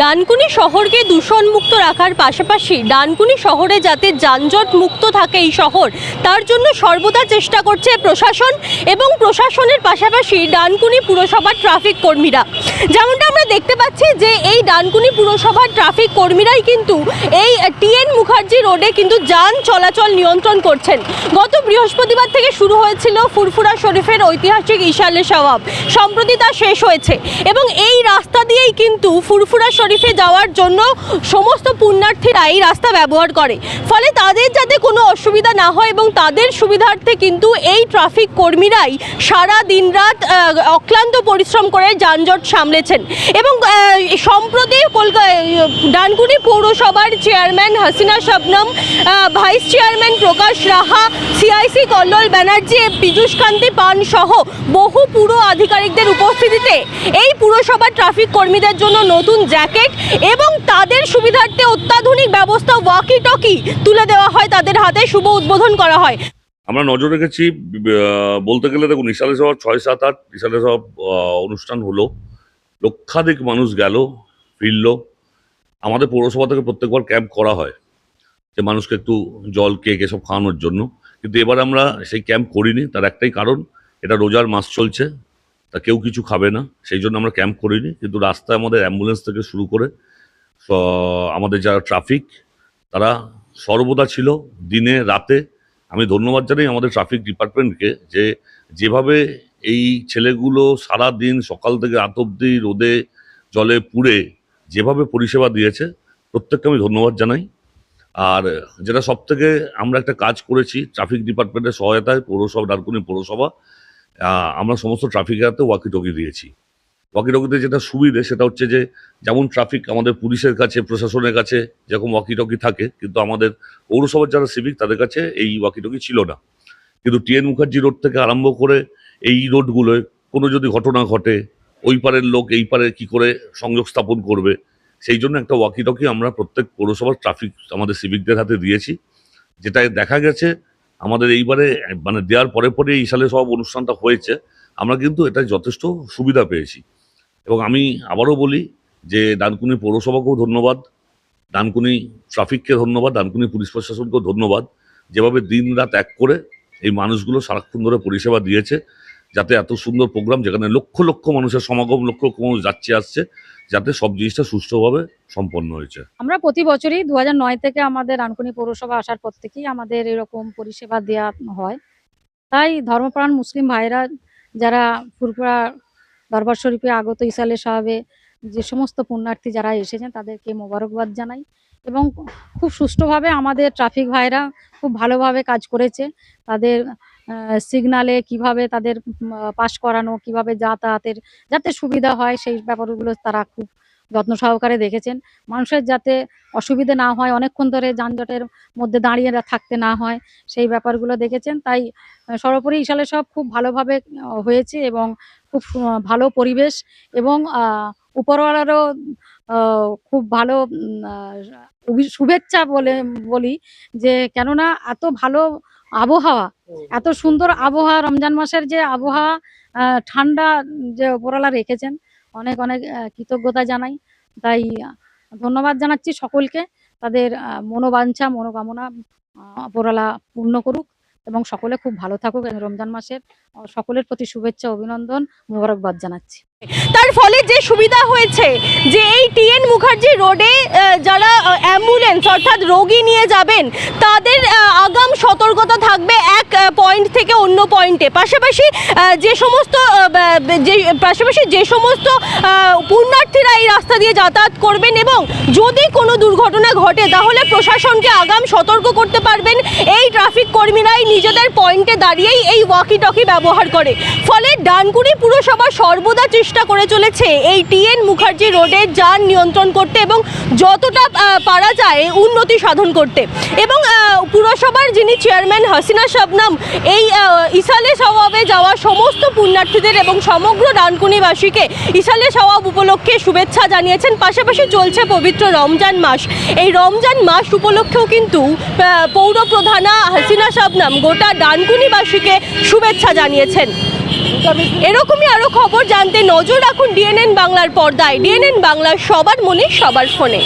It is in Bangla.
ডানকুনি শহরকে দূষণমুক্ত রাখার পাশাপাশি ডানকুনি শহরে যাতে যানজট মুক্ত থাকে এই শহর, তার জন্য সর্বদা চেষ্টা করছে প্রশাসন এবং প্রশাসনের পাশাপাশি ডানকুনি পুরসভার ট্রাফিক কর্মীরা। যেমনটা আমরা দেখতে পাচ্ছি যে এই ডানকুনি পুরসভার ট্রাফিক কর্মীরাই কিন্তু এই টিএন মুখার্জি রোডে কিন্তু যান চলাচল নিয়ন্ত্রণ করছেন। গত বৃহস্পতিবার থেকে শুরু হয়েছিল ফুরফুরা শরীফের ঐতিহাসিক ইশালে সওয়াব। সম্প্রতি তা শেষ হয়েছে এবং এই রাস্তা দিয়েই কিন্তু ফুরফুরা শরীফে যাওয়ার জন্য সমস্ত পুণ্যার্থীরা এই রাস্তা ব্যবহার করে। ফলে তাদের যাতে কোনো অসুবিধা না হয় এবং তাদের সুবিধার্থে কিন্তু এই ট্রাফিক কর্মীরাই সারা দিনরাত আহ, অক্লান্ত পরিশ্রম করে যানজট সামলেছেন। এবং সম্প্রতি কলকাতা ডানকুনি পৌরসভার chairman Hasina Shabnam vice chairman Prakash Raha CIC Kallol Banerjee Piyush Kanti Pan সহ বহু পুর আধিকারিকদের উপস্থিতিতে এই পুরসভার ট্রাফিক কর্মীদের জন্য নতুন জ্যাকেট এবং তাদের সুবিধার্থে অত্যাধুনিক ব্যবস্থা ওয়াকি টকি তুলে দেওয়া হয়, তাদের হাতে শুভ উদ্বোধন করা হয়। আমরা নজর রেখেছি বলতে গেলে দেখুন, ইশালে সব ছয় সাত আট, ইশালে সব অনুষ্ঠান হলো। লক্ষাধিক মানুষ গেল, ফিরল। আমাদের পৌরসভা থেকে প্রত্যেকবার ক্যাম্প করা হয়, যে মানুষকে একটু জল কেক এসব খাওয়ানোর জন্য। কিন্তু এবার আমরা সেই ক্যাম্প করিনি, তার একটাই কারণ, এটা রোজার মাস চলছে। তা কেউ কিছু খাবে না, সেই জন্য আমরা ক্যাম্প করিনি, কিন্তু রাস্তায় আমাদের অ্যাম্বুলেন্স থেকে শুরু করে আমাদের যারা ট্রাফিক তারা সর্বদা ছিল দিনে, রাতে। আমি ধন্যবাদ জানাই আমাদের ট্রাফিক ডিপার্টমেন্টকে যে যেভাবে এই ছেলেগুলো সারা দিন সকাল থেকে রাত অব্দি রোদে, জলে পুড়ে যেভাবে পরিষেবা দিয়েছে, প্রত্যেককে আমি ধন্যবাদ জানাই। আর যেটা সব থেকে আমরা একটা কাজ করেছি ট্রাফিক ডিপার্টমেন্টের সহায়তায় পৌরসভা ডারকুনি পৌরসভা আমরা সমস্ত ট্রাফিকের হাতে ওয়াকি টকি দিয়েছি। ওয়াকি টকিতে যেটা সুবিধে সেটা হচ্ছে যে, যেমন ট্রাফিক আমাদের পুলিশের কাছে, প্রশাসনের কাছে যেরকম ওয়াকি টকি থাকে, কিন্তু আমাদের পৌরসভার যারা সিভিক তাদের কাছে এই ওয়াকিটকি ছিল না। কিন্তু টিএন মুখার্জি রোড থেকে আরম্ভ করে এই রোডগুলোয় কোনো যদি ঘটনা ঘটে, ওই পারের লোক এই পারে কি করে সংযোগ স্থাপন করবে, সেই জন্য একটা ওয়াকিটকি আমরা প্রত্যেক পৌরসভার ট্রাফিক আমাদের সিভিকদের হাতে দিয়েছি। যেটা দেখা গেছে আমাদের এইবারে মানে দেওয়ার পরে পরে এই সালে সব অনুষ্ঠানটা হয়েছে। আমরা কিন্তু এটা যথেষ্ট সুবিধা পেয়েছি। এবং আমি আবারও বলি যে ডানকুনি পৌরসভাকেও ধন্যবাদ, ডানকুনি ট্রাফিককে ধন্যবাদ, ডানকুনি পুলিশ প্রশাসনকেও ধন্যবাদ। যেভাবে দিন রাত এক করে এই মানুষগুলো সারাক্ষণ ধরে পরিষেবা দিয়েছে যাতে এত সুন্দর প্রোগ্রাম যেখানে লক্ষ লক্ষ মানুষের সমাগম, লক্ষ লক্ষ মানুষ যাচ্ছে, আসছে, যাতে সব জিনিসটা সুষ্ঠুভাবে সম্পন্ন হয়েছে। আমরা প্রতি বছরই দু থেকে আমাদের আনকুনি পৌরসভা আসার পর থেকেই আমাদের এরকম পরিষেবা দেওয়া হয়। তাই ধর্মপ্রাণ মুসলিম ভাইরা যারা ফুরফুরা দরবার শরীফে আগত ইসালে সাহাবে, যে সমস্ত পুণ্যার্থী যারা এসেছেন তাদেরকে মোবারকবাদ জানাই এবং খুব সুষ্ঠুভাবে আমাদের ট্রাফিক ভাইরা খুব ভালোভাবে কাজ করেছে। তাদের সিগনালে কীভাবে তাদের পাশ করানো, কীভাবে যাতায়াতের, যাতে সুবিধা হয় সেই ব্যাপারগুলো তারা খুব যত্ন সহকারে দেখেছেন। মানুষের যাতে অসুবিধে না হয়, অনেকক্ষণ ধরে যানজটের মধ্যে দাঁড়িয়ে থাকতে না হয়, সেই ব্যাপারগুলো দেখেছেন। তাই সর্বোপরি ইশালে সব খুব ভালোভাবে হয়েছে এবং খুব ভালো পরিবেশ এবং উপরওয়ালারও খুব ভালো শুভেচ্ছা বলে বলি যে কেননা এত ভালো আবহাওয়া এত সুন্দর আবহাওয়া রমজান মাসের যে আবহাওয়া ঠান্ডা যে উপরওয়ালা রেখেছেন অনেক অনেক কৃতজ্ঞতা জানাই। তাই ধন্যবাদ জানাচ্ছি সকলকে তাদের মনোবাঞ্ছা মনোকামনা আহ, পূর্ণ করুক। এবং সকলে খুব ভালো থাকুক। রমজান মাসের সকলের প্রতি শুভেচ্ছা, অভিনন্দন, মোবারকবাদ জানাচ্ছি। তার ফলে যে সুবিধা হয়েছে যে এই টিএন মুখার্জি রোডে যারা অ্যাম্বুলেন্স অর্থাৎ রোগী নিয়ে যাবেন, তাদের আগাম সতর্কতা থাকবে এক পয়েন্ট থেকে অন্য পয়েন্টে পাশাপাশি যে সমস্ত যে, পাশাপাশি যে সমস্ত পুণ্যার্থীরা এই রাস্তা দিয়ে যাতায়াত করবেন এবং যদি কোনো দুর্ঘটনা ঘটে, তাহলে প্রশাসনকে আগাম সতর্ক করতে পারবেন। এই ট্রাফিক কর্মীরাই নিজেদের পয়েন্টে দাঁড়িয়েই এই ওয়াকি টকি ব্যবহার করে। ফলে ডানকুড়ি পুরসভা সর্বদা চেষ্টা করে চলেছে এই টিএন মুখার্জি রোডে যান নিয়ন্ত্রণ করতে এবং যতটা পারা যায় উন্নতি সাধন করতে। এবং পুরসভার যিনি চেয়ারম্যান হাসিনা শবনম এই ইসালে সওয়াবে যাওয়া সমস্ত পুণ্যার্থীদের এবং সমগ্র ডানকুনিবাসীকে ইসালে সওয়াব উপলক্ষে শুভেচ্ছা জানিয়েছেন। পাশাপাশি চলছে পবিত্র রমজান মাস। এই রমজান মাস উপলক্ষেও কিন্তু পৌর প্রধানা হাসিনা শবনম গোটা ডানকুনিবাসীকে শুভেচ্ছা জানিয়েছেন। এরকমই আরও খবর জানতে নজর রাখুন ডিএনএন বাংলার পর্দায়। ডিএনএন বাংলার সবার মনে, সবার ফোনে।